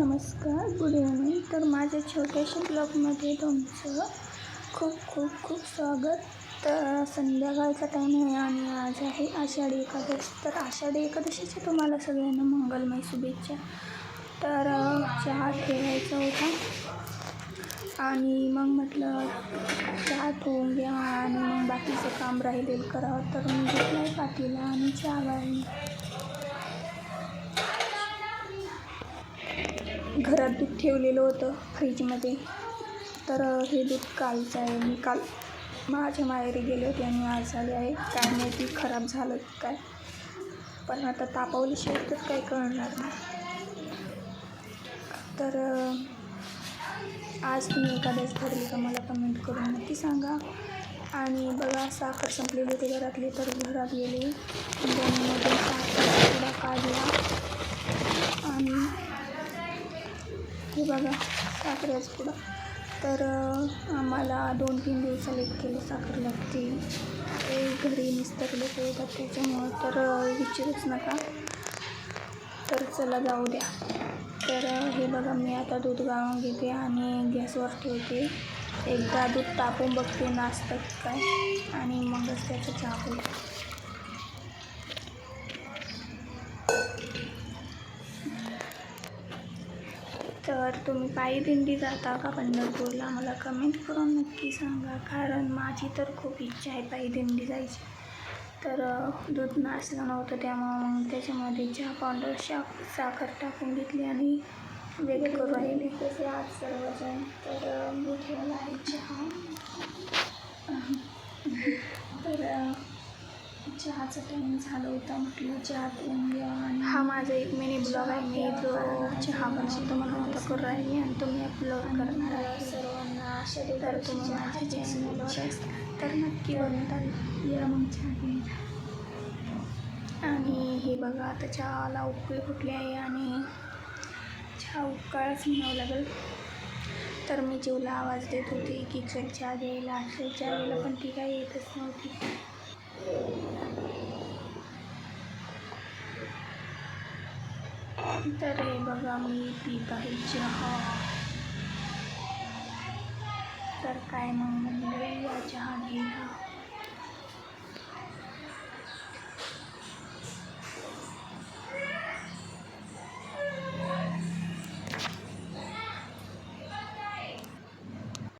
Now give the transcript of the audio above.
नमस्कार good evening तर माझ्या छोट्याशा ब्लॉगमध्ये तुमचं खूप खूप खूप स्वागत. तर संध्याकाळचा टाईम आहे आणि आज आहे आषाढी एकादशी. तर आषाढी एकादशीच्या तुम्हाला सगळ्यांना मंगलमय शुभेच्छा. तर चहा ठेवायचा होता. आणि मग म्हटलं चहा ठेवून घ्या आणि मग बाकीचं काम राहिलेलं करावं. तर मी घेतलं आहे पाठीला आणि चहा घरात दूध ठेवलेलं होतं फ्रीजमध्ये. तर हे दूध कालचं आहे. मी काल माझ्या माहेरी गेले होते आणि आज आले आहे. काय माहिती खराब झालं काय? पण आता तापवल्याशिवाय तर काही कळणार नाही. तर आज तुम्ही एखाद्याच ठरली का मला कमेंट करून नक्की सांगा. आणि बघा साखर संपलेली होती घरातली तर घरात गेली. दोन साखर थोडा काढला आणि हे बघा साखरेच पुढं. तर आम्हाला दोन तीन दिवसाला एक केलं साखर लागते. ते घरी निस्तरले लोक येतात त्याच्यामुळं तर विचारूच नका. तर चला जाऊ द्या. तर हे बघा मी आता दूध गाळून घेते आणि गॅसवर ठेवते. एकदा दूध तापून बघते नाचतं काय आणि मगच त्याचं चहा होईल तर तुम्ही पायी दिंडी जाता का पंढरपूरला? मला कमेंट करून नक्की सांगा कारण माझी तर खूप इच्छा आहे पायी दिंडी जायची. तर दूध नासलं नव्हतं त्यामुळं मग त्याच्यामध्ये चहा पावडर शा साखर टाकून घेतली आणि वेगळे करून राहिले तसे आज सर्वजण तर मी ठेवला आहे चहा. तर चहाचा टाईम झाला होता. म्हटलं चहा पिऊन घ्या आणि हा माझा एक मिनी ब्लॉग आहे. मी जो चहा बनवतो म्हणून आता करू राहिली आणि तुम्ही अपलोड करणार आहे. सर्वांना तर तुम्ही माझ्या चॅनलवर तर नक्की बनवतात या मग चहा. आणि हे बघा आता चहाला उकळी फुटली आहे आणि चहा उकाळच म्हणावं लागेल. तर मी जेवला आवाज देत होते. की चल चहा घ्यायला असेल चहा घ्यायला पण ती काही येतच नव्हती. तर हे बघा मी पीत आहे चहा. तर काय मग म्हणलं या चहा घे